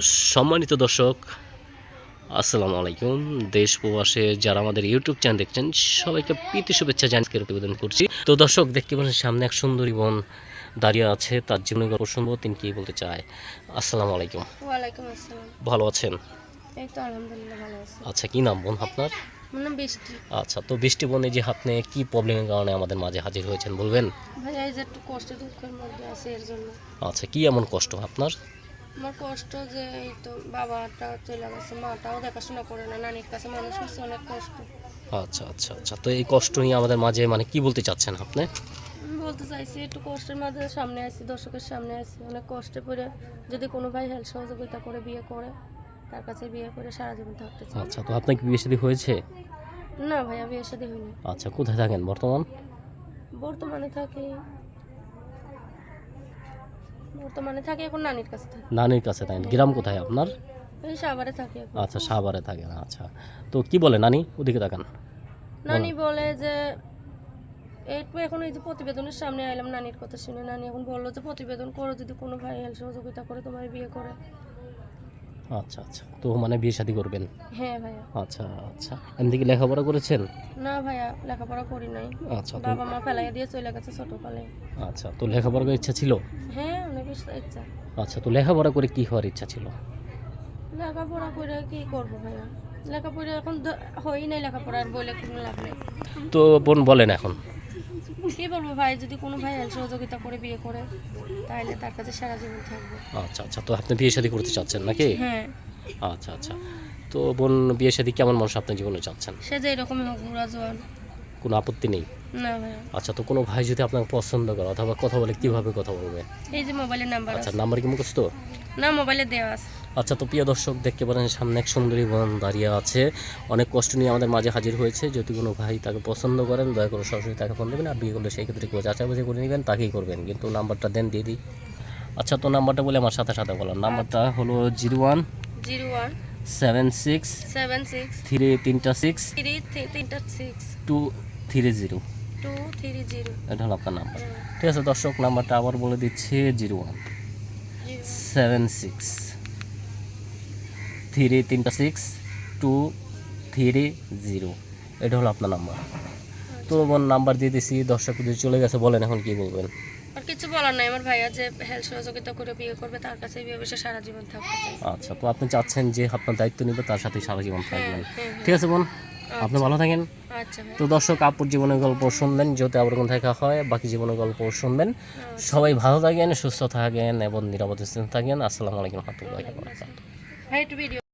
সম্মানিত দর্শক আসসালামু আলাইকুম। দেশ প্রবাসে যারা আমাদের ইউটিউব চ্যানেল দেখছেন সবাইকে প্রীতি শুভেচ্ছা জানিয়ে প্রতিবেদন করছি। তো দর্শক দেখতে পাচ্ছেন সামনে এক সুন্দরী বোন দাঁড়িয়ে আছে তার জীবনের গল্প শুনব তিনি কি বলতে চায়? আসসালামু আলাইকুম। ওয়ালাইকুম আসসালাম। ভালো আছেন? এই তো আলহামদুলিল্লাহ ভালো আছি। আচ্ছা কি নাম বোন আপনার? বৃষ্টি। আচ্ছা তো বৃষ্টি বনে যে আপনি কি প্রবলেমের কারণে আমাদের মাঝে হাজির হয়েছেন বলবেন? ভাই এই যে একটু কষ্ট দুঃখের মধ্যে আছে এর জন্য। আচ্ছা কি এমন কষ্ট আপনার? আমার কষ্ট যে এই তো বাবাটা চলে গেছে মাটাও দেখাশোনা করে না নানির কাছে মানুষ হচ্ছে অনেক কষ্ট। আচ্ছা আচ্ছা আচ্ছা। তো এই কষ্ট নিয়ে আমাদের মাঝে মানে কি বলতে চাচ্ছেন আপনি? বলতে চাইছি একটু কষ্টের মাঝে সামনে আছি দর্শকের সামনে আছি অনেক কষ্টে পড়ে যদি কোনো ভাই হেল্প সহযোগিতা করে বিয়ে করে তার কাছে বিয়ে করে সারা জীবন থাকতে চাই। আচ্ছা তো আপনার কি বিয়ে শাদী হয়েছে? না ভাই আমি এর সাথে হইনি আচ্ছা কোথায় থাকেন বর্তমান? বর্তমানে থাকি বর্তমানে থাকি এখন নানির কাছে থাকি। নানির কাছে থাকেন গ্রাম কোথায় আপনার? এই সাভারে থাকি এখন। আচ্ছা সাভারে থাকেন আচ্ছা। তো কি বলে নানি? ওদিকে তাকান। নানি বলে যে একটু এখন এই যে প্রতিবেদনের সামনে আইলাম নানির কথা শুনে। নানি এখন বলল যে প্রতিবেদন করো যদি কোনো ভাই হেল্প সহযোগিতা করে তোমার বিয়ে করে। আচ্ছা আচ্ছা। তো মানে বিয়ে শাদী করবেন? হ্যাঁ ভাইয়া। আচ্ছা আচ্ছা। এমনি কি লেখাপড়া করেছেন? না ভাইয়া লেখাপড়া করি নাই। আচ্ছা বাবা মা ফেলাই দিয়ে চলে গেছে ছোটকালে। আচ্ছা তো লেখাপড়া করার ইচ্ছা ছিল? হ্যাঁ ইচ্ছা- আচ্ছা তো লেখাপড়া করে কি হওয়ার ইচ্ছা ছিল? লেখাপড়া করে কি করব ভাইয়া? লেখাপড়া এখন হই নাই লেখাপড়া আর বলে কোনো লাভ নেই। তো বোন বলেন এখন। কি বলব ভাই যদি কোনো ভাই সহযোগিতা করে বিয়ে করে তাহলে তার কাছে সারা জীবন থাকব। আচ্ছা আচ্ছা তো আপনি বিয়ে শাদী করতে চাচ্ছেন নাকি? হ্যাঁ। আচ্ছা আচ্ছা। তো বোন বিয়ে শাদী কেমন মানুষ আপনার জীবনে চাচ্ছেন? সে যে এরকমই হোক বুড়া জোয়ান। কোনো আপত্তি নেই? আচ্ছা তো কোনো ভাই যদি আপনাকে পছন্দ করে অথবা কথা বলে কীভাবে কথা বলবে? এই যে মোবাইলের নাম্বার আচ্ছা নাম্বার কি মুখস্থ? না মোবাইলে দেওয়া আছে। আচ্ছা তো প্রিয় দর্শক দেখতে পারেন সামনে এক সুন্দরী বোন দাঁড়িয়ে আছে। অনেক কষ্ট নিয়ে আমাদের মাঝে হাজির হয়েছে। যদি কোনো ভাই তাকে পছন্দ করেন দয়া করে সরাসরি তাকে ফোন দেবেন আর বিয়ে করলে সেই ক্ষেত্রে কেউ যাচাই করে নেবেন তাকেই করবেন। কিন্তু নাম্বারটা দেন দিয়ে দিই। আচ্ছা তো নাম্বারটা বলে আমার সাথে সাথে বললাম নাম্বারটা হলো zero one zero one seven six seven six three তিনটা সিক্স থ্রি তিনটা six two three zero. Two three zero এটা হলো আপনার নাম্বার ঠিক আছে দর্শক নাম্বারটা আবার বলে দিচ্ছি zero one seven six three তিনটা সিক্স টু থ্রি জিরো এটা হলো আপনার নাম্বার তো বোন নাম্বার দিয়ে দিছি দর্শক যদি চলে গেছে বলেন এখন কি বলবেন? আর কিছু বলার নাই আমার ভাইয়া যে সহযোগিতা করে বিয়ে করবে তার কাছে বিয়ে বসে সারা জীবন চাই আচ্ছা তো আপনি চাচ্ছেন যে আপনার দায়িত্ব নেবে তার সাথে সারা জীবন থাকবেন। হ্যাঁ, ঠিক আছে বোন? আপনি ভালো থাকেন। আচ্ছা তো দর্শক আপুর জীবনের গল্প শুনবেন যেহেতু আবার কোন দেখা হয় বাকি জীবনের গল্প শুনবেন। সবাই ভালো থাকেন সুস্থ থাকেন এবং নিরাপদে থাকেন। আসসালামু আলাইকুম রহমতুল্লাহি